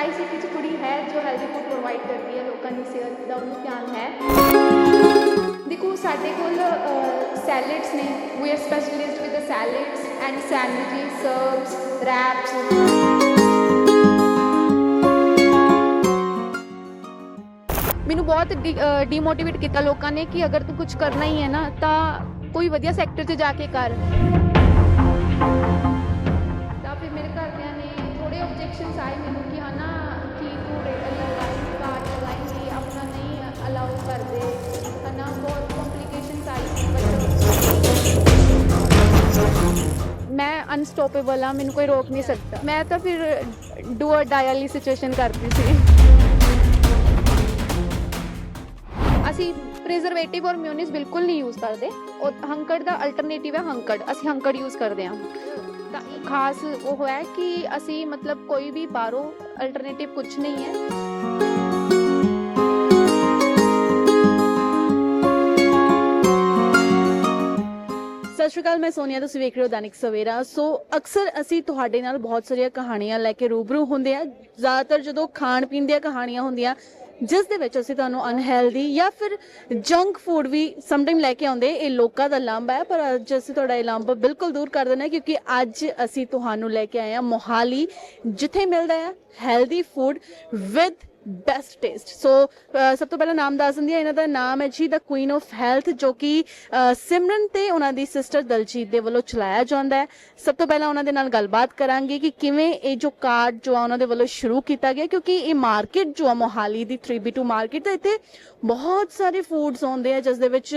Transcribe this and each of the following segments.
Tri city ਚ ਕੁੜੀ ਹੈ ਜੋ ਹੈਲਦੀ ਫੂਡ ਪ੍ਰੋਵਾਈਡ ਕਰਦੀ ਹੈ, ਲੋਕਾਂ ਦੀ ਸਿਹਤ ਦਾ ਉਹਨੂੰ ਧਿਆਨ ਹੈ। ਦੇਖੋ, ਸਾਡੇ ਕੋਲ ਸੈਲਡਸ ਨੇ we are specialist with the salads and sandwiches serves wraps ਮੈਨੂੰ ਬਹੁਤ ਡੀਮੋਟੀਵੇਟ ਕੀਤਾ ਲੋਕਾਂ ਨੇ ਕਿ ਅਗਰ ਤੂੰ ਕੁਝ ਕਰਨਾ ਹੀ ਹੈ ਨਾ, ਤਾਂ ਕੋਈ ਵਧੀਆ ਸੈਕਟਰ 'ਚ ਜਾ ਕੇ ਕਰ। ਤਾਂ ਫਿਰ ਮੇਰੇ ਘਰਦਿਆਂ ਨੇ ਥੋੜੇ ਆਬਜੈਕਸ਼ਨਸ ਆਏ ਮੈਨੂੰ ਕਿ ਹਨਾ ਕਿ ਨਹੀਂ ਅਲਾਉ ਕਰਦੇ ਹਨਾ ਬਹੁਤ ਕੰਪਲਿਕੇਸ਼ਨਸ ਆਈ ਬਟ ਮੈਂ ਅਨਸਟਾਪੇਬਲ ਆ ਮੈਨੂੰ ਕੋਈ ਰੋਕ ਨਹੀਂ ਸਕਦਾ ਮੈਂ ਤਾਂ ਫਿਰ ਡੂ অর ਡਾਈ ਵਾਲੀ ਸਿਚੁਏਸ਼ਨ ਕਰਦੀ ਸੀ ਅਸੀਂ ਪ੍ਰੀਜ਼ਰਵੇਟਿਵ ਔਰ ਮਿਊਨਿਸ ਬਿਲਕੁਲ ਨਹੀਂ ਯੂਜ਼ ਕਰਦੇ ਉਹ ਹੰਕੜ ਦਾ ਅਲਟਰਨੇਟਿਵ ਹੈ ਹੰਕੜ ਅਸੀਂ ਹੰਕੜ ਯੂਜ਼ ਕਰਦੇ ਹਾਂ ਤਾਂ ਖਾਸ ਉਹ ਹੈ ਕਿ ਅਸੀਂ ਮਤਲਬ ਕੋਈ ਵੀ ਬਾਹਰੋਂ ਅਲਟਰਨੇਟਿਵ ਕੁਝ ਨਹੀਂ ਹੈ ਸਤਿ ਸ਼੍ਰੀ ਅਕਾਲ, ਮੈਂ ਸੋਨੀਆ, ਤੁਸੀਂ ਵੇਖ ਰਹੇ ਹੋ ਦੈਨਿਕ ਸਵੇਰਾ। ਸੋ ਅਕਸਰ ਅਸੀਂ ਤੁਹਾਡੇ ਨਾਲ ਬਹੁਤ ਸਾਰੀਆਂ ਕਹਾਣੀਆਂ ਲੈ ਕੇ ਰੂਬਰੂ ਹੁੰਦੇ ਆ ਜ਼ਿਆਦਾਤਰ ਜਦੋਂ ਖਾਣ ਪੀਣ ਦੀਆਂ ਕਹਾਣੀਆਂ ਹੁੰਦੀਆਂ, ਜਿਸ ਦੇ ਵਿੱਚ ਅਸੀਂ ਤੁਹਾਨੂੰ ਅਨਹੈਲਦੀ ਜਾਂ ਫਿਰ ਜੰਕ ਫੂਡ ਵੀ ਸਮਟਾਈਮ ਲੈ ਕੇ ਆਉਂਦੇ। ਇਹ ਲੋਕਾਂ ਦਾ ਲੰਬ ਹੈ, ਪਰ ਅੱਜ ਅਸੀਂ ਤੁਹਾਡਾ ਇਹ ਲੰਬ ਬਿਲਕੁਲ ਦੂਰ ਕਰ ਦੇਣਾ ਕਿਉਂਕਿ ਅੱਜ ਅਸੀਂ ਤੁਹਾਨੂੰ ਲੈ ਕੇ ਆਏ ਹਾਂ ਮੋਹਾਲੀ, ਜਿੱਥੇ ਮਿਲਦਾ ਹੈ healthy food with best taste so ਸਭ ਤੋਂ ਪਹਿਲਾਂ ਨਾਮ ਦੱਸ ਦਿੰਦੀ ਹਾਂ ਇਹਨਾਂ ਦਾ ਨਾਮ ਹੈ ਜੀ ਦਾ ਕੁਈਨ ਆਫ ਹੈਲਥ ਜੋ ਕਿ ਸਿਮਰਨ ਤੇ ਉਹਨਾਂ ਦੀ ਸਿਸਟਰ ਦਲਜੀਤ ਦੇ ਵੱਲੋਂ ਚਲਾਇਆ ਜਾਂਦਾ ਹੈ ਸਭ ਤੋਂ ਪਹਿਲਾਂ ਉਹਨਾਂ ਦੇ ਨਾਲ ਗੱਲਬਾਤ ਕਰਾਂਗੇ ਕਿ ਕਿਵੇਂ ਇਹ ਜੋ ਕਾਰਡ ਜੋ ਆ ਉਹਨਾਂ ਦੇ ਵੱਲੋਂ ਸ਼ੁਰੂ ਕੀਤਾ ਗਿਆ ਕਿਉਂਕਿ ਇਹ ਮਾਰਕੀਟ ਜੋ ਆ ਮੋਹਾਲੀ ਦੀ 3B2 ਮਾਰਕੀਟ ਤਾਂ ਇੱਥੇ ਬਹੁਤ ਸਾਰੇ ਫੂਡਸ ਆਉਂਦੇ ਆ ਜਿਸ ਦੇ ਵਿੱਚ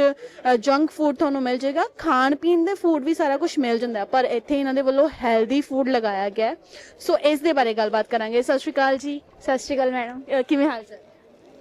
ਜੰਕ ਫੂਡ ਤੁਹਾਨੂੰ ਮਿਲ ਜਾਏਗਾ ਖਾਣ ਪੀਣ ਦੇ ਫੂਡ ਵੀ ਸਾਰਾ ਕੁਝ ਮਿਲ ਜਾਂਦਾ ਪਰ ਇੱਥੇ ਇਹਨਾਂ ਦੇ ਵੱਲੋਂ ਹੈਲਦੀ ਫੂਡ ਲਗਾਇਆ ਗਿਆ ਸੋ ਇਸ ਦੇ ਬਾਰੇ ਗੱਲਬਾਤ ਕਰਾਂਗੇ ਸਤਿ ਸ਼੍ਰੀ ਅਕਾਲ ਜੀ ਸਤਿ ਸ਼੍ਰੀ ਅਕਾਲ ਮੈਡਮ ਅ, ਕਿਵੇਂ ਹਾਲ ਚਾਲ?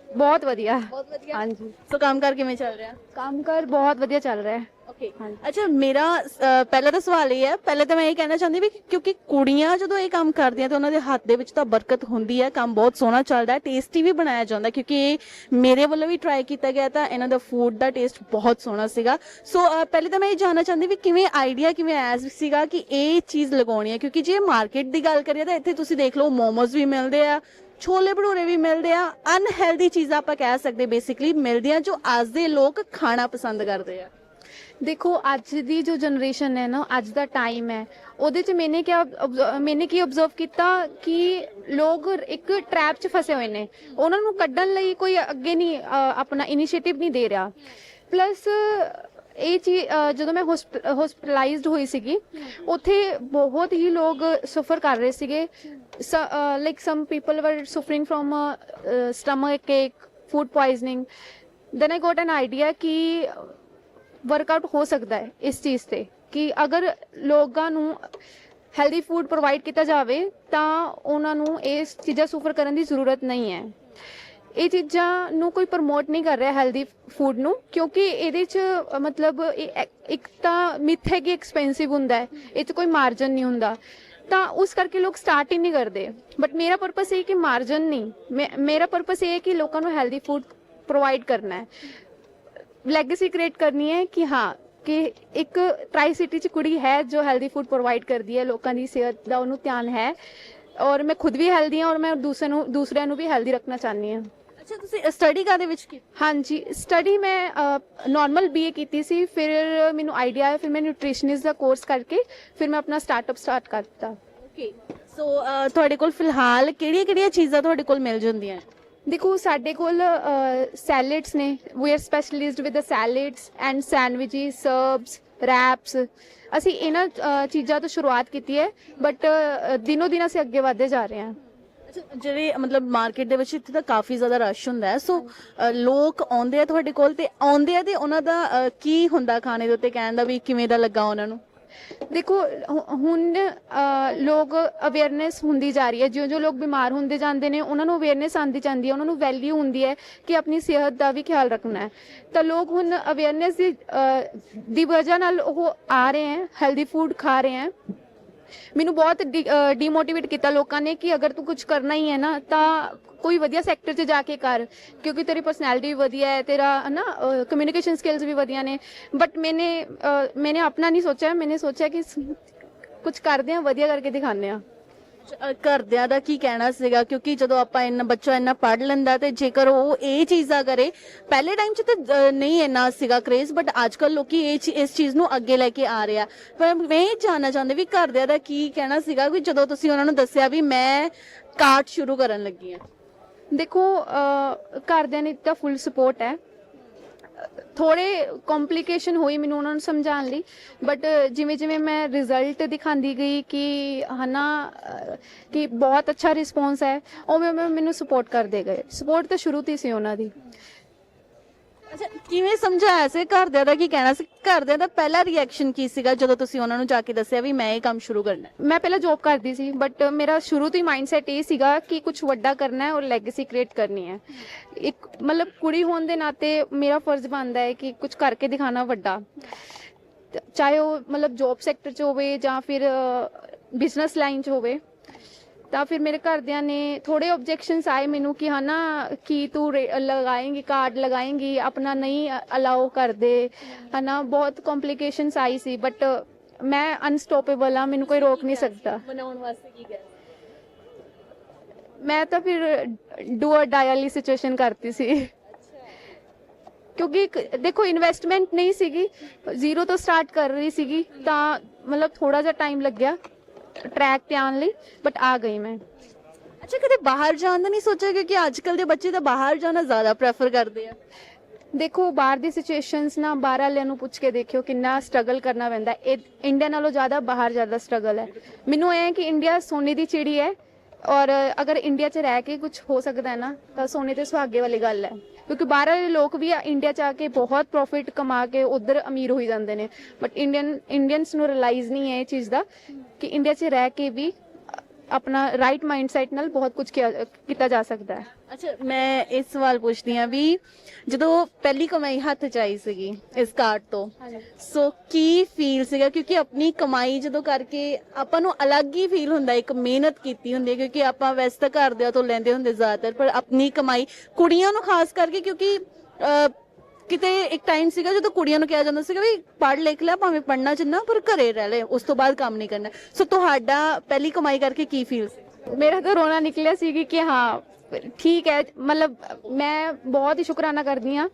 ਬਹੁਤ ਵਧੀਆ। ਬਹੁਤ ਵਧੀਆ। ਹਾਂਜੀ। ਸੋ ਕੰਮ ਕਰ ਕਿਵੇਂ ਚੱਲ ਰਿਹਾ? ਕੰਮ ਕਰ ਬਹੁਤ ਵਧੀਆ ਚੱਲ ਰਿਹਾ। ਹੈ ਓਕੇ। ਅੱਛਾ ਮੇਰਾ ਅ, ਪਹਿਲਾ ਤਾਂ ਸਵਾਲ ਇਹ ਹੈ ਪਹਿਲੇ ਤਾਂ ਮੈਂ ਇਹ ਕਹਿਣਾ ਚਾਹੁੰਦੀ ਵੀ ਕਿਉਂਕਿ ਕੁੜੀਆਂ ਜਦੋਂ ਇਹ ਕੰਮ ਕਰਦੀਆਂ ਤਾਂ ਉਹਨਾਂ ਦੇ ਹੱਥ ਦੇ ਵਿੱਚ ਤਾਂ ਬਰਕਤ ਹੁੰਦੀ ਹੈ ਕੰਮ ਬਹੁਤ ਸੋਹਣਾ ਚੱਲਦਾ ਹੈ ਟੇਸਟੀ ਵੀ ਬਣਾਇਆ ਜਾਂਦਾ ਕਿਉਂਕਿ ਇਹ ਮੇਰੇ ਵੱਲੋਂ ਵੀ ਟਰਾਈ ਕੀਤਾ ਗਿਆ ਤਾਂ ਇਹਨਾਂ ਦਾ ਫੂਡ ਦਾ ਟੇਸਟ ਬਹੁਤ ਸੋਹਣਾ ਸੀਗਾ। ਸੋ ਅ, ਪਹਿਲੇ ਤਾਂ ਮੈਂ ਇਹ ਜਾਣਨਾ ਚਾਹੁੰਦੀ ਵੀ ਕਿਵੇਂ ਆਈਡੀਆ ਕਿਵੇਂ ਆਇਆ ਸੀਗਾ ਕਿ ਇਹ ਚੀਜ਼ ਲਗਾਉਣੀ ਹੈ ਕਿਉਂਕਿ ਜੇ ਮਾਰਕੀਟ ਦੀ ਗੱਲ ਕਰੀਏ ਤਾਂ ਇੱਥੇ ਤੁਸੀਂ ਦੇਖ ਲਓ ਮੋਮੋਜ਼ ਵੀ ਮਿਲਦੇ ਆ ਛੋਲੇ ਭਟੂਰੇ ਵੀ ਮਿਲਦੇ ਆ ਅਨਹੈਲਦੀ ਚੀਜ਼ਾਂ ਆਪਾਂ ਕਹਿ ਸਕਦੇ ਬੇਸਿਕਲੀ ਮਿਲਦੀਆਂ ਜੋ ਅੱਜ ਦੇ ਲੋਕ ਖਾਣਾ ਪਸੰਦ ਕਰਦੇ ਆ। ਦੇਖੋ ਅੱਜ ਦੀ ਜੋ ਜਨਰੇਸ਼ਨ ਹੈ ਨਾ ਅੱਜ ਦਾ ਟਾਈਮ ਹੈ ਉਹਦੇ ਚ ਮੈਨੇ ਕਿਆ observe- ਮੈਨੇ ਕੀ ਆਬਜ਼ਰਵ ਕੀਤਾ ਕਿ ਲੋਕ ਇੱਕ ਟ੍ਰੈਪ 'ਚ ਫਸੇ ਹੋਏ ਨੇ। ਉਹਨਾਂ ਨੂੰ ਕੱਢਣ ਲਈ ਕੋਈ ਅੱਗੇ ਨਹੀਂ ਅ, ਆਪਣਾ ਇਨੀਸ਼ੀਏਟਿਵ ਨਹੀਂ ਦੇ ਰਿਹਾ। ਪਲੱਸ ਇਹ ਚੀਜ਼ ਅ, ਜਦੋਂ ਮੈਂ ਹਸਪੀਟਲਾਈਜ਼ਡ ਹੋਈ ਸੀਗੀ ਉੱਥੇ ਬਹੁਤ ਹੀ ਲੋਕ ਸਫਰ ਕਰ ਰਹੇ ਸੀਗੇ। Like some people were suffering from stomach ache food poisoning then I got an idea ਕਿ ਵਰਕਆਊਟ ਹੋ ਸਕਦਾ ਹੈ ਇਸ ਚੀਜ਼ ਤੇ ਕਿ ਅਗਰ ਲੋਕਾਂ ਨੂੰ ਹੈਲਦੀ ਫੂਡ ਪ੍ਰੋਵਾਈਡ ਕੀਤਾ ਜਾਵੇ, ਤਾਂ ਉਹਨਾਂ ਨੂੰ ਇਸ ਚੀਜ਼ਾਂ ਸੂਫਰ ਕਰਨ ਦੀ ਜ਼ਰੂਰਤ ਨਹੀਂ ਹੈ। ਇਹ ਚੀਜ਼ਾਂ ਨੂੰ ਕੋਈ ਪ੍ਰਮੋਟ ਨਹੀਂ ਕਰ ਰਿਹਾ ਹੈਲਦੀ ਫੂਡ ਨੂੰ, ਕਿਉਂਕਿ ਇਹਦੇ ਚ ਮਤਲਬ ਇਹ ਇੱਕ- ਤਾਂ ਮਿਥ ਹੈ ਕਿ ਐਕਸਪੈਂਸਿਵ ਹੁੰਦਾ ਹੈ, ਇਹ ਚ ਕੋਈ ਮਾਰਜਨ ਨਹੀਂ ਹੁੰਦਾ। ਤਾਂ ਉਸ ਕਰਕੇ ਲੋਕ ਸਟਾਰਟ ਹੀ ਨਹੀਂ ਕਰਦੇ। ਬਟ ਮੇਰਾ ਪਰਪਸ ਇਹ ਕਿ ਮਾਰਜਨ ਨਹੀਂ। ਮੇ- ਮੇਰਾ ਪਰਪਸ ਇਹ ਹੈ ਕਿ ਲੋਕਾਂ ਨੂੰ ਹੈਲਦੀ ਫੂਡ ਪ੍ਰੋਵਾਈਡ ਕਰਨਾ ਹੈ। ਲੈਗੇਸੀ ਕ੍ਰੀਏਟ ਕਰਨੀ ਹੈ ਕਿ ਹਾਂ ਕਿ ਇੱਕ ਟਰਾਈ ਸਿਟੀ ਚ ਕੁੜੀ ਹੈ ਜੋ ਹੈਲਦੀ ਫੂਡ ਪ੍ਰੋਵਾਈਡ ਕਰਦੀ ਹੈ ਲੋਕਾਂ ਦੀ ਸਿਹਤ ਦਾ ਉਹਨੂੰ ਧਿਆਨ ਹੈ ਔਰ ਮੈਂ ਖੁਦ ਵੀ ਹੈਲਦੀ ਹਾਂ ਔਰ ਮੈਂ ਦੂਸਰੇ ਨੂੰ ਦੂਸਰਿਆਂ ਨੂੰ ਵੀ ਹੈਲਦੀ ਰੱਖਣਾ ਚਾਹੁੰਦੀ ਹਾਂ। ਅੱਛਾ ਤੁਸੀਂ ਸਟੱਡੀ ਕਾਦੇ ਵਿੱਚ ਕੀਤੀ? ਹਾਂਜੀ ਸਟੱਡੀ ਮੈਂ ਨਾਰਮਲ ਬੀਏ ਕੀਤੀ ਸੀ ਫਿਰ ਮੈਨੂੰ ਆਈਡੀਆ ਆਇਆ ਫਿਰ ਮੈਂ ਨਿਊਟ੍ਰੀਸ਼ਨਿਸਟ ਦਾ ਕੋਰਸ ਕਰਕੇ ਫਿਰ ਮੈਂ ਆਪਣਾ ਸਟਾਰਟਅਪ ਸਟਾਰਟ ਕਰਤਾ। ਓਕੇ ਸੋ ਤੁਹਾਡੇ ਕੋਲ ਫਿਲਹਾਲ ਕਿਹੜੀਆਂ-ਕਿਹੜੀਆਂ ਚੀਜ਼ਾਂ ਤੁਹਾਡੇ ਕੋਲ ਮਿਲ ਜਾਂਦੀਆਂ? ਦੇਖੋ, ਸਾਡੇ ਕੋਲ ਸੈਲਡਸ ਨੇ। We are specialist with the salads and sandwiches serves wraps ਅਸੀਂ ਇਹਨਾਂ ਚੀਜ਼ਾਂ ਤੋਂ ਸ਼ੁਰੂਆਤ ਕੀਤੀ ਹੈ ਬਟ ਦਿਨੋ ਦਿਨ ਅਸੀਂ ਅੱਗੇ ਵਧਦੇ ਜਾ ਰਹੇ ਹਾਂ। ਜਿਹੜੇ, ਮਤਲਬ ਮਾਰਕੀਟ ਦੇ ਵਿੱਚ ਇੱਥੇ ਤਾਂ ਕਾਫੀ ਜ਼ਿਆਦਾ ਰਸ਼ ਹੁੰਦਾ ਹੈ। ਸੋ ਲੋਕ ਆਉਂਦੇ ਆ ਤੁਹਾਡੇ ਕੋਲ ਤੇ ਆਉਂਦੇ ਆ ਤੇ ਉਹਨਾਂ ਦਾ ਕੀ ਹੁੰਦਾ ਖਾਣੇ ਦੇ ਉੱਤੇ? ਕਹਿਣ ਦਾ ਵੀ ਕਿਵੇਂ ਦਾ ਲੱਗਾ ਉਹਨਾਂ ਨੂੰ? ਦੇਖੋ ਹੁਣ ਲੋਕ ਅਵੇਅਰਨੈਸ ਹੁੰਦੀ ਜਾ ਰਹੀ ਹੈ। ਜਿਉਂ-ਜਿਉਂ ਲੋਕ ਬਿਮਾਰ ਹੁੰਦੇ ਜਾਂਦੇ ਨੇ, ਉਹਨਾਂ ਨੂੰ ਅਵੇਅਰਨੈਸ ਆਉਂਦੀ ਜਾਂਦੀ ਹੈ, ਉਹਨਾਂ ਨੂੰ ਵੈਲਿਊ ਹੁੰਦੀ ਹੈ ਕਿ ਆਪਣੀ ਸਿਹਤ ਦਾ ਵੀ ਖਿਆਲ ਰੱਖਣਾ ਹੈ। ਤਾਂ ਲੋਕ ਹੁਣ ਅਵੇਅਰਨੈਸ ਦੀ ਦੀ ਵਜ੍ਹਾ ਨਾਲ ਉਹ ਆ ਰਹੇ ਹੈ ਹੈਲਦੀ ਫੂਡ ਖਾ ਰਹੇ ਹੈ। ਮੈਨੂੰ ਬਹੁਤ ਡੀਮੋਟੀਵੇਟ ਕੀਤਾ ਲੋਕਾਂ ਨੇ ਕਿ ਅਗਰ ਤੂੰ ਕੁਝ ਕਰਨਾ ਹੀ ਹੈ ਨਾ, ਤਾਂ ਕੋਈ ਵਧੀਆ ਸੈਕਟਰ 'ਚ ਜਾ ਕੇ ਕਰ, ਕਿਉਂਕਿ ਤੇਰੀ ਪਰਸਨੈਲਿਟੀ ਵੀ ਵਧੀਆ ਹੈ, ਤੇਰਾ ਹਨਾ ਕਮਿਊਨੀਕੇਸ਼ਨ ਸਕਿੱਲਸ ਵੀ ਵਧੀਆ ਨੇ। ਬਟ ਮੈਨੇ ਮੈਨੇ ਆਪਣਾ ਨਹੀਂ ਸੋਚਿਆ, ਮੈਨੇ ਸੋਚਿਆ ਕਿ ਕੁਝ ਕਰਦੇ ਆ ਵਧੀਆ ਕਰਕੇ ਦਿਖਾਉਂਦੇ ਆ ਅ, ਘਰਦਿਆਂ ਦਾ ਕੀ ਕਹਿਣਾ ਸੀਗਾ? ਕਿਉਂਕਿ ਜਦੋਂ ਆਪਾਂ ਇੰਨਾ ਬੱਚਾ ਇੰਨਾ ਪੜ੍ਹ ਲੈਂਦਾ ਤੇ ਜੇਕਰ ਉਹ ਇਹ ਚੀਜ਼ਾਂ ਕਰੇ ਪਹਿਲੇ ਟਾਈਮ 'ਚ ਤਾਂ ਅ, ਨਹੀਂ ਇੰਨਾ ਸੀਗਾ ਕ੍ਰੇਜ਼ ਬਟ ਅੱਜ ਕੱਲ ਲੋਕੀ ਇਹ ਚੀ- ਇਸ ਚੀਜ਼ ਨੂੰ ਅੱਗੇ ਲੈ ਕੇ ਆ ਰਿਹਾ ਪਰ ਮੈਂ ਇਹ ਜਾਣਨਾ ਚਾਹੁੰਦੀ ਵੀ ਘਰਦਿਆਂ ਦਾ ਕੀ ਕਹਿਣਾ ਸੀਗਾ ਵੀ ਜਦੋਂ ਤੁਸੀਂ ਉਹਨਾਂ ਨੂੰ ਦੱਸਿਆ ਵੀ ਮੈਂ ਕਾਰਟ ਸ਼ੁਰੂ ਕਰਨ ਲੱਗੀ ਹਾਂ? ਦੇਖੋ ਅਹ, ਘਰਦਿਆਂ ਨੇ ਤਾਂ ਫੁੱਲ ਸਪੋਰਟ ਹੈ। ਥੋੜੇ ਕੰਪਲਿਕੇਸ਼ਨ ਹੋਈ ਮੈਨੂੰ ਉਹਨਾਂ ਨੂੰ ਸਮਝਾਉਣ ਲਈ। ਬਟ ਜਿਵੇਂ ਜਿਵੇਂ ਮੈਂ ਰਿਜ਼ਲਟ ਦਿਖਾਉਂਦੀ ਗਈ ਕਿ ਹਨਾ ਅਹ, ਕਿ ਬਹੁਤ ਅੱਛਾ ਰਿਸਪੌਂਸ ਹੈ ਉਵੇਂ ਉਵੇਂ ਮੈਨੂੰ ਸਪੋਰਟ ਕਰਦੇ ਗਏ। ਸਪੋਰਟ ਤਾਂ ਸ਼ੁਰੂ ਤੋਂ ਹੀ ਸੀ ਉਹਨਾਂ ਦੀ। ਅੱਛਾ, ਕਿਵੇਂ ਸਮਝਾਇਆ ਸੀ ਘਰਦਿਆਂ ਦਾ, ਕੀ ਕਹਿਣਾ ਸੀ? ਘਰਦਿਆਂ ਦਾ ਪਹਿਲਾ ਰਿਐਕਸ਼ਨ ਕੀ ਸੀਗਾ ਜਦੋਂ ਤੁਸੀਂ ਉਹਨਾਂ ਨੂੰ ਜਾ ਕੇ ਦੱਸਿਆ ਵੀ ਮੈਂ ਇਹ ਕੰਮ ਸ਼ੁਰੂ ਕਰਨਾ ਹੈ? ਮੈਂ ਪਹਿਲਾਂ ਜੌਬ ਕਰਦੀ ਸੀ ਬਟ ਮੇਰਾ ਸ਼ੁਰੂ ਤੋਂ ਹੀ ਮਾਈਂਡਸੈਟ ਇਹ ਸੀਗਾ ਕਿ ਕੁਝ ਵੱਡਾ ਕਰਨਾ ਹੈ ਔਰ ਲੈਗੇਸੀ ਕ੍ਰੀਏਟ ਕਰਨੀ ਹੈ। ਇੱਕ ਮਤਲਬ ਕੁੜੀ ਹੋਣ ਦੇ ਨਾਤੇ ਮੇਰਾ ਫਰਜ਼ ਬਣਦਾ ਹੈ ਕਿ ਕੁਝ ਕਰਕੇ ਦਿਖਾਣਾ ਵੱਡਾ। ਚਾਹੇ ਉਹ ਮਤਲਬ ਜੌਬ ਸੈਕਟਰ 'ਚ ਹੋਵੇ ਜਾਂ ਫਿਰ ਬਿਜ਼ਨਸ ਲਾਈਨ 'ਚ ਹੋਵੇ। ਤਾਂ ਫਿਰ ਮੇਰੇ ਘਰਦਿਆਂ ਨੇ ਥੋੜੇ ਆਬਜੈਕਸ਼ਨਸ ਆਏ ਮੈਨੂੰ ਕਿ ਹਨਾ ਕਿ ਤੂੰ ਲਗਾਏਂਗੀ ਕਾਰਡ ਲਗਾਏਂਗੀ ਆਪਣਾ ਨਹੀਂ ਅਲਾਉ ਕਰਦੇ। ਹਨਾ ਬਹੁਤ ਕੰਪਲਿਕੇਸ਼ਨਸ ਆਈ ਸੀ ਬਟ ਮੈਂ ਅਨਸਟਾਪੇਬਲ ਆ ਮੈਨੂੰ ਕੋਈ ਰੋਕ ਨਹੀਂ ਸਕਦਾ। ਬਣਾਉਣ ਵਾਸਤੇ ਕੀ ਕਹਿ? ਮੈਂ ਤਾਂ ਫਿਰ ਡੂ অর ਡਾਈ ਵਾਲੀ ਸਿਚੁਏਸ਼ਨ ਕਰਤੀ ਸੀ। ਕਿਉਂਕਿ ਦੇਖੋ ਇਨਵੈਸਟਮੈਂਟ ਨਹੀਂ ਸੀਗੀ ਜ਼ੀਰੋ ਤੋਂ ਸਟਾਰਟ ਕਰ ਰਹੀ ਸੀਗੀ ਤਾਂ ਮਤਲਬ ਥੋੜਾ ਜਿਹਾ ਟਾਈਮ ਲੱਗਿਆ। ਟਰੈਕ ਤੇ ਆਉਣ ਲਈ ਬਟ ਆ ਗਈ ਮੈਂ। ਅੱਛਾ ਕਦੇ ਬਾਹਰ ਜਾਣ ਦਾ ਨਹੀਂ ਸੋਚਿਆ ਕਿਉਂਕਿ ਅੱਜ ਕੱਲ ਦੇ ਬੱਚੇ ਤਾਂ ਬਾਹਰ ਜਾਣਾ ਜ਼ਿਆਦਾ ਪ੍ਰੈਫਰ ਕਰਦੇ ਆ। ਦੇਖੋ ਬਾਹਰ ਦੀ ਸਿਚੁਏਸ਼ਨਸ ਨਾ ਬਾਹਰ ਵਾਲਿਆਂ ਨੂੰ ਪੁੱਛ ਕੇ ਦੇਖਿਓ ਕਿੰਨਾ ਸਟਰਗਲ ਕਰਨਾ ਪੈਂਦਾ। ਹੈ। ਇਹ ਇੰਡੀਆ ਨਾਲੋਂ ਜ਼ਿਆਦਾ ਬਾਹਰ ਜ਼ਿਆਦਾ ਸਟਰਗਲ ਹੈ। ਮੈਨੂੰ ਇਹ ਹੈ ਕਿ ਇੰਡੀਆ ਸੋਨੇ ਦੀ ਚਿੜੀ ਹੈ ਔਰ ਅਗਰ ਇੰਡੀਆ 'ਚ ਰਹਿ ਕੇ ਕੁਝ ਹੋ ਸਕਦਾ ਹੈ ਨਾ ਤਾਂ ਸੋਨੇ ਤੇ ਸੁਹਾਗੇ ਵਾਲੀ ਗੱਲ ਹੈ। ਕਿਉਂਕਿ ਬਾਹਰ ਵਾਲੇ ਲੋਕ ਵੀ ਇੰਡੀਆ 'ਚ ਆ ਕੇ ਬਹੁਤ ਪ੍ਰੋਫਿਟ ਕਮਾ ਕੇ ਉਧਰ ਅਮੀਰ ਹੋਈ ਜਾਂਦੇ ਨੇ। ਬਟ ਇੰਡੀਅਨ ਇੰਡੀਅਨਸ ਨੂੰ ਰਿਅਲਾਈਜ਼ ਨਹੀਂ ਹੈ ਇਹ ਚੀਜ਼ ਦਾ। ਕਿ ਇੰਡੀਆ 'ਚ ਰਹਿ ਕੇ ਵੀ ਆਪਣਾ ਰਾਈਟ ਮਾਈਂਡਸੈਟ ਨਾਲ ਬਹੁਤ ਕੁਝ ਕੀਤਾ ਜਾ ਸਕਦਾ ਹੈ। ਅੱਛਾ ਮੈਂ ਇਸ ਸਵਾਲ ਪੁੱਛਦੀ ਆ ਵੀ ਜਦੋਂ ਪਹਿਲੀ ਕਮਾਈ ਹੱਥ ਚ ਆਈ ਸੀਗੀ ਇਸ ਕਾਰਡ ਤੋਂ ਸੋ ਕੀ ਫੀਲ ਸੀਗਾ? ਕਿਉਂਕਿ ਆਪਣੀ ਕਮਾਈ ਜਦੋਂ ਕਰਕੇ ਆਪਾਂ ਨੂੰ ਅਲੱਗ ਹੀ ਫੀਲ ਹੁੰਦਾ ਇੱਕ ਮਿਹਨਤ ਕੀਤੀ ਹੁੰਦੀ ਹੈ ਕਿਉਂਕਿ ਆਪਾਂ ਵੈਸੇ ਤਾਂ ਘਰਦਿਆਂ ਤੋਂ ਲੈਂਦੇ ਹੁੰਦੇ ਜ਼ਿਆਦਾਤਰ ਪਰ ਆਪਣੀ ਕਮਾਈ ਕੁੜੀਆਂ ਨੂੰ ਖਾਸ ਕਰਕੇ ਕਿਉਂਕਿ ਕਿਤੇ ਇੱਕ ਟਾਈਮ ਸੀਗਾ ਜਦੋਂ ਕੁੜੀਆਂ ਨੂੰ ਕਿਹਾ ਜਾਂਦਾ ਸੀਗਾ ਵੀ ਪੜ੍ਹ ਲਿਖ ਲੈ ਭਾਵੇਂ ਪੜ੍ਹਨਾ ਜਿੰਨਾ ਪਰ ਘਰੇ ਰਹਿ ਲੈ ਉਸ ਤੋਂ ਬਾਅਦ ਕੰਮ ਨਹੀਂ ਕਰਨਾ। ਸੋ ਤੁਹਾਡਾ ਪਹਿਲੀ ਕਮਾਈ ਕਰਕੇ ਕੀ ਫੀਲ ਸੀ? ਮੇਰਾ ਤਾਂ ਰੋਣਾ ਨਿਕਲਿਆ ਸੀ ਕਿ ਹਾਂ ਠੀਕ ਹੈ ਮਤਲਬ ਮੈਂ ਬਹੁਤ ਹੀ ਸ਼ੁਕਰਾਨਾ ਕਰਦੀ ਹਾਂ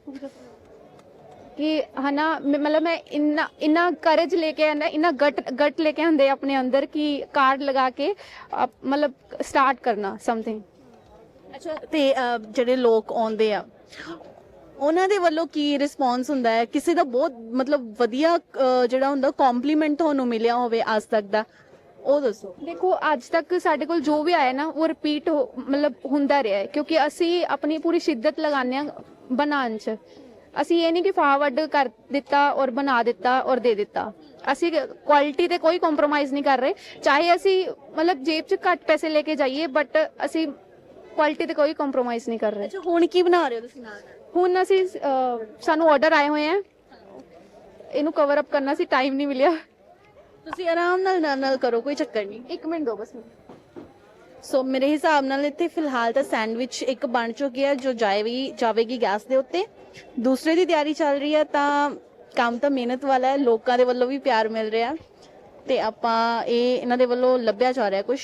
ਕਿ ਹਨਾ ਮਤਲਬ ਮੈਂ ਇੰਨਾ ਇੰਨਾ ਕਰੇਜ ਲੈ ਕੇ ਆਂਦਾ ਇੰਨਾ ਗਟ ਗਟ ਲੈ ਕੇ ਆਂਦੇ ਆਪਣੇ ਅੰਦਰ ਕਿ ਕਾਰਡ ਲਗਾ ਕੇ ਮਤਲਬ ਸਟਾਰਟ ਕਰਨਾ ਸਮਥਿੰਗ ਅੱਛਾ ਤੇ ਜਿਹੜੇ ਲੋਕ ਆਉਂਦੇ ਆ ਉਹਨਾਂ ਦੇ ਵੱਲੋਂ ਕੀ ਰਿਸਪੌਂਸ ਹੁੰਦਾ ਹੈ? ਕਿਸੇ ਦਾ ਬਹੁਤ ਮਤਲਬ ਵਧੀਆ ਅਹ, ਜਿਹੜਾ ਹੁੰਦਾ ਕੰਪਲੀਮੈਂਟ ਤੁਹਾਨੂੰ ਮਿਲਿਆ ਹੋਵੇ ਅੱਜ ਤੱਕ ਦਾ? ਉਹ ਦੱਸੋ। ਦੇਖੋ ਅੱਜ ਤੱਕ ਸਾਡੇ ਕੋਲ ਜੋ ਵੀ ਆਇਆ ਨਾ ਉਹ ਰਿਪੀਟ ਮਤਲਬ ਹੁੰਦਾ ਰਿਹਾ ਹੈ। ਕਿਉਂਕਿ ਅਸੀਂ ਆਪਣੀ ਪੂਰੀ ਸ਼ਿੱਦਤ ਲਗਾਉਂਦੇ ਹਾਂ ਬਣਾਉਣ 'ਚ। ਅਸੀਂ ਇਹ ਨਹੀਂ ਕਿ ਫਾਰਵਰਡ ਕਰ ਦਿੱਤਾ ਔਰ ਬਣਾ ਦਿੱਤਾ ਔਰ ਦੇ ਦਿੱਤਾ। ਅਸੀਂ ਕੁਆਲਿਟੀ ਤੇ ਕੋਈ ਕੰਪਰੋਮਾਈਜ਼ ਨਹੀਂ ਕਰ ਰਹੇ। ਚਾਹੇ ਅਸੀਂ ਮਤਲਬ ਜੇਬ 'ਚ ਘੱਟ ਪੈਸੇ ਲੈ ਕੇ ਜਾਈਏ ਬਟ ਅਸੀਂ ਕੁਆਲਿਟੀ ਤੇ ਕੋਈ ਕੰਪਰੋਮਾਈਜ਼ ਨਹੀਂ ਕਰ ਰਹੇ। ਅੱਛਾ ਹੁਣ ਕੀ ਬਣਾ ਰਹੇ ਹੋ ਤੁਸੀਂ ਨਾਲ? ਹੁਣ ਅਸੀਂ ਅਹ, ਸਾਨੂੰ ਆਰਡਰ ਆਏ ਹੋਏ ਆ। ਇਹਨੂੰ ਕਵਰ ਅਪ ਕਰਨਾ ਸੀ ਟਾਈਮ ਨਹੀਂ ਮਿਲਿਆ। ਤੁਸੀਂ ਆਰਾਮ ਨਾਲ ਨਾਲ ਨਾਲ ਕਰੋ ਕੋਈ ਚੱਕਰ ਨਹੀਂ ਇੱਕ ਮਿੰਟ ਦੋ ਬਸ ਸੋ ਮੇਰੇ ਹਿਸਾਬ ਨਾਲ ਇੱਥੇ ਫਿਲਹਾਲ ਤਾਂ ਸੈਂਡਵਿਚ ਇੱਕ ਬਣ ਚੁੱਕੀ ਹੈ ਜੋ ਜਾਏਗੀ ਜਾਵੇਗੀ ਗੈਸ ਦੇ ਉੱਤੇ। ਦੂਸਰੇ ਦੀ ਤਿਆਰੀ ਚੱਲ ਰਹੀ ਹੈ ਤਾਂ ਕੰਮ ਤਾਂ ਮਿਹਨਤ ਵਾਲਾ ਹੈ ਲੋਕਾਂ ਦੇ ਵੱਲੋਂ ਵੀ ਪਿਆਰ ਮਿਲ ਰਿਹਾ। ਤੇ ਆਪਾਂ ਇਹ ਇਹਨਾਂ ਦੇ ਵੱਲੋਂ ਲੱਭਿਆ ਜਾ ਰਿਹਾ ਕੁਝ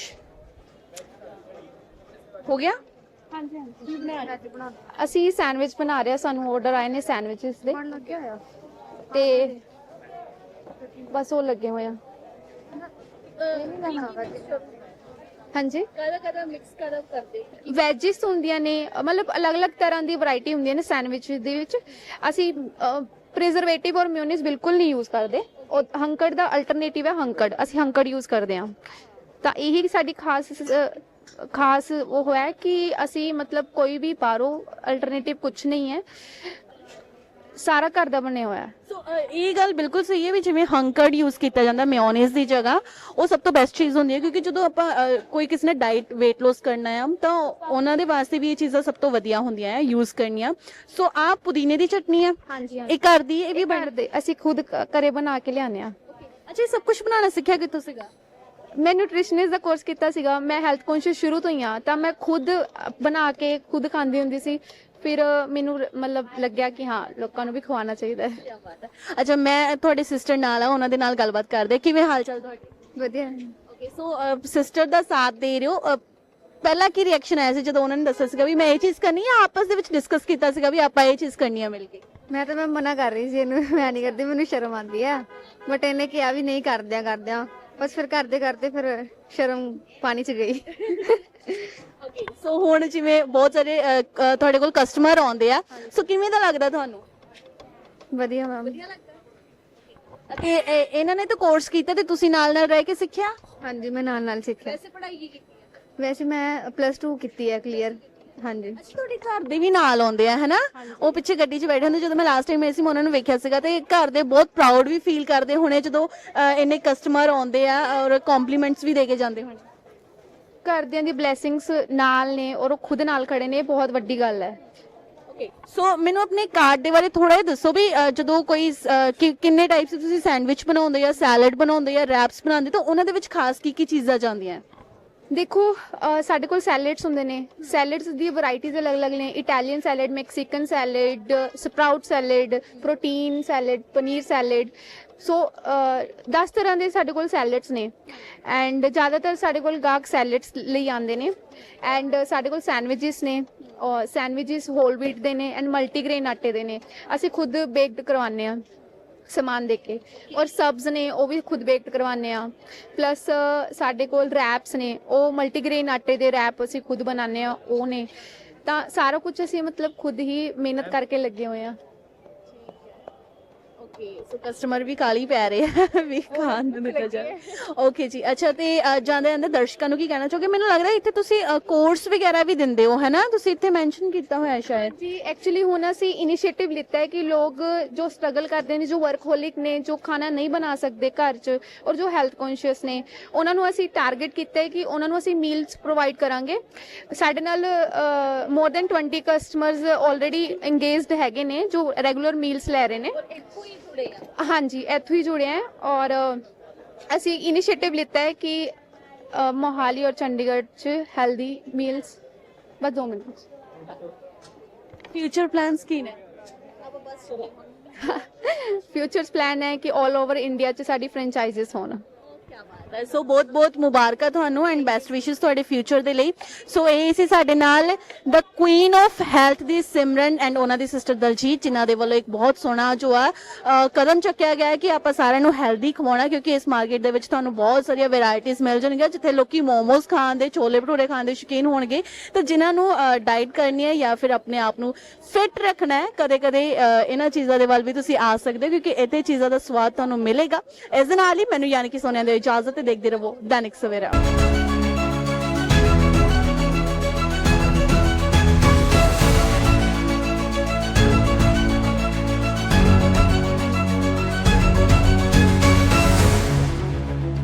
ਹੋ ਗਿਆ? ਹਾਂਜੀ ਹਾਂਜੀ। ਅਸੀਂ ਸੈਂਡਵਿਚ ਬਣਾ ਰਹੇ ਹਾਂ ਸਾਨੂੰ ਆਰਡਰ ਆਏ ਨੇ ਸੈਂਡਵਿਚਸ ਦੇ। ਬਣ ਲੱਗਿਆ ਹੋਇਆ? ਤੇ ਬਸ ਉਹ ਲੱਗੇ ਹੋਏ ਆ। ਹਾਂਜੀ? ਕਦਾ ਕਦਾ ਮਿਕਸ ਕਦਾ ਕਰਦੇ? ਵੈਜਿਸ ਹੁੰਦੀਆਂ ਨੇ ਮਤਲਬ ਅਲੱਗ-ਅਲੱਗ ਤਰ੍ਹਾਂ ਦੀ ਵੈਰਾਈਟੀ ਹੁੰਦੀਆਂ ਨੇ ਸੈਂਡਵਿਚ ਦੇ ਵਿੱਚ। ਅਸੀਂ ਪ੍ਰੀਜ਼ਰਵੇਟਿਵ ਔਰ ਮਿਊਨਿਸ ਬਿਲਕੁਲ ਨਹੀਂ ਯੂਜ਼ ਕਰਦੇ। ਉਹ ਹੰਕੜ ਦਾ ਅਲਟਰਨੇਟਿਵ ਹੈ ਹੰਕੜ। ਅਸੀਂ ਹੰਕੜ ਯੂਜ਼ ਕਰਦੇ ਹਾਂ। ਤਾਂ ਇਹੀ ਸਾਡੀ ਖਾਸ ਖਾਸ ਉਹ ਹੈ ਕਿ ਅਸੀਂ ਮਤਲਬ ਕੋਈ ਵੀ ਬਾਹਰੋਂ ਅਲਟਰਨੇਟਿਵ ਕੁਝ ਨਹੀਂ ਹੈ। ਸਾਰਾ ਘਰ ਦਾ ਬਣਿਆ ਹੋਇਆ ਸੋ ਇਹ ਗੱਲ ਬਿਲਕੁਲ ਸਹੀ ਹੈ ਵੀ ਜਿਵੇਂ ਹੰਕਰਡ ਯੂਜ਼ ਕੀਤਾ ਜਾਂਦਾ ਮੇਯੋਨੀਜ਼ ਦੀ ਜਗ੍ਹਾ ਉਹ ਸਭ ਤੋਂ ਬੈਸਟ ਚੀਜ਼ ਹੁੰਦੀ ਹੈ ਕਿਉਂਕਿ ਜਦੋਂ ਆਪਾਂ ਕੋਈ ਕਿਸੇ ਨੇ ਡਾਈਟ weight loss ਕਰਨਾ ਹੈ ਤਾਂ ਉਹਨਾਂ ਦੇ ਵਾਸਤੇ ਵੀ ਇਹ ਚੀਜ਼ਾਂ ਸਭ ਤੋਂ ਵਧੀਆ ਹੁੰਦੀਆਂ ਹੈ ਯੂਜ਼ ਕਰਨੀਆਂ। ਸੋ ਆਹ ਪੁਦੀਨੇ ਦੀ ਚਟਨੀ ਹੈ। ਹਾਂਜੀ ਇਹ ਘਰ ਦੀ ਇਹ ਵੀ ਇਹ ਬਣਦੇ ਅਸੀਂ ਖੁਦ ਕ- ਘਰੇ ਬਣਾ ਕੇ ਲਿਆਉਂਦੇ ਆ ਅੱਛਾ ਇਹ ਸਭ ਕੁਝ ਬਣਾਉਣਾ ਸਿੱਖਿਆ ਕਿੱਥੋਂ ਸੀਗਾ? ਮੈਂ ਨਿਊਟ੍ਰੀਸ਼ਨਿਸਟ ਦਾ ਕੋਰਸ ਕੀਤਾ ਸੀਗਾ ਮੈਂ ਹੈਲਥ ਕੌਨਸ਼ੀਅਸ ਸ਼ੁਰੂ ਤੋਂ ਹੀ ਆ ਤਾਂ ਮੈਂ ਖੁਦ ਬਣਾ ਕੇ ਖੁਦ ਖਾਂਦੀ ਹੁੰਦੀ ਸੀ। ਫਿਰ ਮੈਨੂੰ ਮਤਲਬ ਲੱਗਿਆ ਕਿ ਹਾਂ ਲੋਕਾਂ ਨੂੰ ਵੀ ਖਵਾਉਣਾ ਚਾਹੀਦਾ ਹੈ। ਅੱਛਾ ਮੈਂ ਤੁਹਾਡੇ ਸਿਸਟਰ ਨਾਲ ਆ ਉਹਨਾਂ ਦੇ ਨਾਲ ਗੱਲਬਾਤ ਕਰਦੇ ਕਿਵੇਂ ਹਾਲ ਚਾਲ ਤੁਹਾਡੇ? ਵਧੀਆ। ਓਕੇ ਸੋ ਸਿਸਟਰ ਦਾ ਸਾਥ ਦੇ ਰਹੇ ਹੋ। ਅਹ, ਪਹਿਲਾਂ ਕੀ ਰਿਐਕਸ਼ਨ ਆਇਆ ਸੀ ਜਦੋਂ ਉਹਨਾਂ ਨੇ ਦੱਸਿਆ ਸੀਗਾ ਵੀ ਮੈਂ ਇਹ ਚੀਜ਼ ਕਰਨੀ ਹੈ ਆਪਸ ਦੇ ਵਿੱਚ ਡਿਸਕਸ ਕੀਤਾ ਸੀਗਾ ਵੀ ਆਪਾਂ ਇਹ ਚੀਜ਼ ਕਰਨੀ ਹੈ ਮਿਲ ਕੇ? ਮੈਂ ਤਾਂ ਮੈਂ ਮਨਾ ਕਰ ਰਹੀ ਸੀ ਇਹਨੂੰ ਮੈਂ ਨਹੀਂ ਕਰਦੀ ਮੈਨੂੰ ਸ਼ਰਮ ਆਉਂਦੀ ਆ। ਬਟ ਇਹਨੇ ਕਿਹਾ ਵੀ ਨਹੀਂ ਕਰਦਿਆਂ ਕਰਦਿਆਂ ਬਸ ਫਿਰ ਕਰਦੇ ਕਰਦੇ ਫਿਰ ਸ਼ਰਮ ਪਾਣੀ ਚ ਗਈ। ਓਕੇ ਸੋ ਹੁਣ ਜਿਵੇਂ ਬਹੁਤ ਸਾਰੇ ਅਹ, ਤੁਹਾਡੇ ਕੋਲ ਕਸਟਮਰ ਆਉਂਦੇ ਆ ਸੋ ਕਿਵੇਂ ਦਾ ਲੱਗਦਾ ਤੁਹਾਨੂੰ? ਵਧੀਆ ਮੈਮ ਅਤੇ ਇਹ- ਇਹਨਾਂ ਨੇ ਤਾਂ ਕੋਰਸ ਕੀਤਾ ਤੇ ਤੁਸੀਂ ਨਾਲ ਨਾਲ ਰਹਿ ਕੇ ਸਿੱਖਿਆ? ਹਾਂਜੀ ਮੈਂ ਨਾਲ ਨਾਲ ਸਿੱਖਿਆ। ਵੈਸੇ ਪੜ੍ਹਾਈ ਕੀ ਕੀਤੀ ਹੈ ਵੈਸੇ ਮੈਂ ਪਲੱਸ 2 ਕੀਤੀ ਹੈ ਕਲੀਅਰ ਹਾਂਜੀ। ਅੱਛਾ ਤੁਹਾਡੇ ਘਰ ਦੇ ਵੀ ਨਾਲ ਆਉਂਦੇ ਆ ਹਨਾ? ਉਹ ਪਿੱਛੇ ਗੱਡੀ 'ਚ ਬੈਠੇ ਹੁੰਦੇ ਜਦੋਂ ਮੈਂ ਲਾਸਟ ਟਾਈਮ ਆਈ ਸੀ ਮੈਂ ਉਹਨਾਂ ਨੂੰ ਵੇਖਿਆ ਸੀਗਾ ਤੇ ਘਰ ਦੇ ਬਹੁਤ ਪ੍ਰਾਊਡ ਵੀ ਫੀਲ ਕਰਦੇ ਹੋਣੇ ਜਦੋਂ ਇੰਨੇ ਕਸਟਮਰ ਆਉਂਦੇ ਆ ਔਰ ਕੰਪਲੀਮੈਂਟਸ ਵੀ ਦੇ ਕੇ ਜਾਂਦੇ ਹੋਣੇ। ਘਰਦਿਆਂ ਦੀ ਬਲੇਸਿੰਗਸ ਨਾਲ ਨੇ ਔਰ ਉਹ ਖੁਦ ਨਾਲ ਖੜੇ ਨੇ ਇਹ ਬਹੁਤ ਵੱਡੀ ਗੱਲ ਹੈ। ਓਕੇ ਸੋ ਮੈਨੂੰ ਆਪਣੇ ਕਾਰਡ ਦੇ ਬਾਰੇ ਥੋੜਾ ਜਿਹਾ ਦੱਸੋ ਵੀ ਜਦੋਂ ਕੋਈ ਕਿ- ਕਿੰਨੇ ਟਾਈਪਸ ਤੁਸੀਂ ਸੈਂਡਵਿਚ ਬਣਾਉਂਦੇ ਜਾਂ ਸੈਲਡ ਬਣਾਉਂਦੇ ਜਾਂ ਰੈਪਸ ਬਣਾਉਂਦੇ ਤਾਂ ਉਹਨਾਂ ਦੇ ਵਿੱਚ ਖਾਸ ਕੀ ਕੀ ਚੀਜ਼ਾਂ ਜਾਂਦੀਆਂ? ਦੇਖੋ, ਅਹ, ਸਾਡੇ ਕੋਲ ਸੈਲਡਸ ਹੁੰਦੇ ਨੇ। ਸੈਲਡਸ ਦੀ ਵੈਰਾਈਟੀਜ਼ ਅਲੱਗ-ਅਲੱਗ ਨੇ। Italian salad Mexican salad sprout salad protein salad paneer salad so 10 ਤਰ੍ਹਾਂ ਦੇ ਸਾਡੇ ਕੋਲ ਸੈਲਡਸ ਨੇ। ਐਂਡ ਜ਼ਿਆਦਾਤਰ ਸਾਡੇ ਕੋਲ ਗਾਹਕ ਸੈਲਡਸ ਲਈ ਆਉਂਦੇ ਨੇ। ਐਂਡ ਸਾਡੇ ਕੋਲ ਸੈਂਡਵਿਚਸ ਨੇ। ਸੈਂਡਵਿਚਸ ਹੋਲ ਵੀਟ ਦੇ ਨੇ। ਐਂਡ ਮਲਟੀਗ੍ਰੇਨ ਆਟੇ ਦੇ ਨੇ। ਅਸੀਂ ਖੁਦ ਬੇਕਡ ਕਰਵਾਉਂਦੇ ਆ ਸਮਾਨ ਦੇ ਕੇ। ਔਰ ਸਬਜ਼ ਨੇ ਉਹ ਵੀ ਖੁਦ ਬੇਕਡ ਕਰਵਾਉਂਦੇ ਆ। ਪਲੱਸ ਸਾਡੇ ਕੋਲ ਰੈਪਸ ਨੇ। ਉਹ ਮਲਟੀਗ੍ਰੇਨ ਆਟੇ ਦੇ ਰੈਪ ਅਸੀਂ ਖੁਦ ਬਣਾਉਂਦੇ ਆ, ਉਹ ਨੇ। ਤਾਂ ਸਾਰਾ ਕੁਝ ਅਸੀਂ ਮਤਲਬ ਖੁਦ ਹੀ ਮਿਹਨਤ ਕਰਕੇ ਲੱਗੇ ਹੋਏ ਆ। ਓਕੇ ਸੋ ਕਸਟਮਰ ਵੀ ਕਾਲੀ ਪੈ ਰਹੇ ਆ ਵੀ ਖਾਣ ਨੂੰ ਦਿੱਤਾ ਜਾ ਓਕੇ ਜੀ ਅੱਛਾ ਤੇ ਅ, ਜਾਂਦੇ ਜਾਂਦੇ ਦਰਸ਼ਕਾਂ ਨੂੰ ਕੀ ਕਹਿਣਾ ਚਾਹੋਗੇ? ਮੈਨੂੰ ਲੱਗਦਾ ਇੱਥੇ ਤੁਸੀਂ ਕੋਰਸ ਵਗੈਰਾ ਵੀ ਦਿੰਦੇ ਹੋ ਹੈਨਾ? ਤੁਸੀਂ ਇੱਥੇ ਮੈਂਸ਼ਨ ਕੀਤਾ ਹੋਇਆ ਸ਼ਾਇਦ। ਜੀ ਐਕਚੁਅਲੀ ਹੁਣ ਅਸੀਂ ਇਨੀਸ਼ੀਏਟਿਵ ਲਿੱਤਾ ਹੈ ਕਿ ਲੋਕ ਜੋ ਸਟਰਗਲ ਕਰਦੇ ਨੇ ਜੋ ਵਰਕਹੋਲਿਕ ਨੇ ਜੋ ਖਾਣਾ ਨਹੀਂ ਬਣਾ ਸਕਦੇ ਘਰ 'ਚ ਔਰ ਜੋ ਹੈਲਥ ਕੌਨਸ਼ੀਅਸ ਨੇ ਉਹਨਾਂ ਨੂੰ ਅਸੀਂ ਟਾਰਗੇਟ ਕੀਤਾ ਹੈ ਕਿ ਉਹਨਾਂ ਨੂੰ ਅਸੀਂ ਮੀਲਸ ਪ੍ਰੋਵਾਈਡ ਕਰਾਂਗੇ। ਸਾਡੇ ਨਾਲ more than 20 customers already engaged ਹੈਗੇ ਨੇ ਜੋ ਰੈਗੂਲਰ ਮੀਲਸ ਲੈ ਰਹੇ ਨੇ। ਹਾਂਜੀ ਇੱਥੋਂ ਹੀ ਜੁੜੇ ਆ ਔਰ ਅਸੀਂ ਇਨੀਸ਼ੀਏਟਿਵ ਲਿੱਤਾ ਹੈ ਕਿ ਅ, ਮੋਹਾਲੀ ਔਰ ਚੰਡੀਗੜ੍ਹ 'ਚ ਹੈਲਦੀ ਮੀਲਸ ਬਸ ਦੋ ਮਿੰਟ ਫਿਊਚਰ ਪਲਾਨਸ ਕੀ ਨੇ? ਫਿਊਚਰਸ ਪਲਾਨ ਹੈ ਕਿ 올 ਓਵਰ ਇੰਡੀਆ 'ਚ ਸਾਡੀ ਫਰੈਂਚਾਈਜ਼ਸ ਹੋਣ। ਸੋ ਬਹੁਤ ਬਹੁਤ ਮੁਬਾਰਕਾਂ ਤੁਹਾਨੂੰ ਐਂਡ ਬੈਸਟ ਵਿਸ਼ੇਸ ਤੁਹਾਡੇ ਫਿਊਚਰ ਦੇ ਲਈ। ਸੋ ਇਹ ਸੀ ਸਾਡੇ ਨਾਲ ਦ ਕੁਈਨ ਆਫ ਹੈਲਥ ਦੀ ਸਿਮਰਨ ਐਂਡ ਉਹਨਾਂ ਦੀ ਸਿਸਟਰ ਦਲਜੀਤ ਜਿਨ੍ਹਾਂ ਦੇ ਵੱਲੋਂ ਇੱਕ ਬਹੁਤ ਸੋਹਣਾ ਜੋ ਆ ਅ, ਕਦਮ ਚੱਕਿਆ ਗਿਆ ਹੈ ਕਿ ਆਪਾਂ ਸਾਰਿਆਂ ਨੂੰ ਹੈਲਦੀ ਖਵਾਉਣਾ ਕਿਉਂਕਿ ਇਸ ਮਾਰਕੀਟ ਦੇ ਵਿੱਚ ਤੁਹਾਨੂੰ ਬਹੁਤ ਸਾਰੀਆਂ ਵੈਰਾਈਟੀਆਂ ਮਿਲ ਜਾਣਗੀਆਂ ਜਿੱਥੇ ਲੋਕੀ ਮੋਮੋਸ ਖਾਣ ਦੇ ਛੋਲੇ ਭਟੂਰੇ ਖਾਣ ਦੇ ਸ਼ੌਕੀਨ ਹੋਣਗੇ। ਤੇ ਜਿਨ੍ਹਾਂ ਨੂੰ ਡਾਈਟ ਕਰਨੀ ਹੈ ਜਾਂ ਫਿਰ ਆਪਣੇ ਆਪ ਨੂੰ ਫਿਟ ਰੱਖਣਾ ਹੈ ਕਦੇ ਕਦੇ ਇਹਨਾਂ ਚੀਜ਼ਾਂ ਦੇ ਵੱਲ ਵੀ ਤੁਸੀਂ ਆ ਸਕਦੇ ਹੋ ਕਿਉਂਕਿ ਇੱਥੇ ਚੀਜ਼ਾਂ ਦਾ ਸਵਾਦ ਤੁਹਾਨੂੰ ਮਿਲੇਗਾ। ਇਸ ਦੇ ਨਾਲ ਹੀ ਮੈਨੂੰ ਯਾਨੀ ਕਿ ਸੋਨਿਆ ਦੇ ਇਜਾਜ਼ਤ ਦੇਖਦੇ ਰਹੋ ਦੈਨਿਕ ਸਵੇਰਾ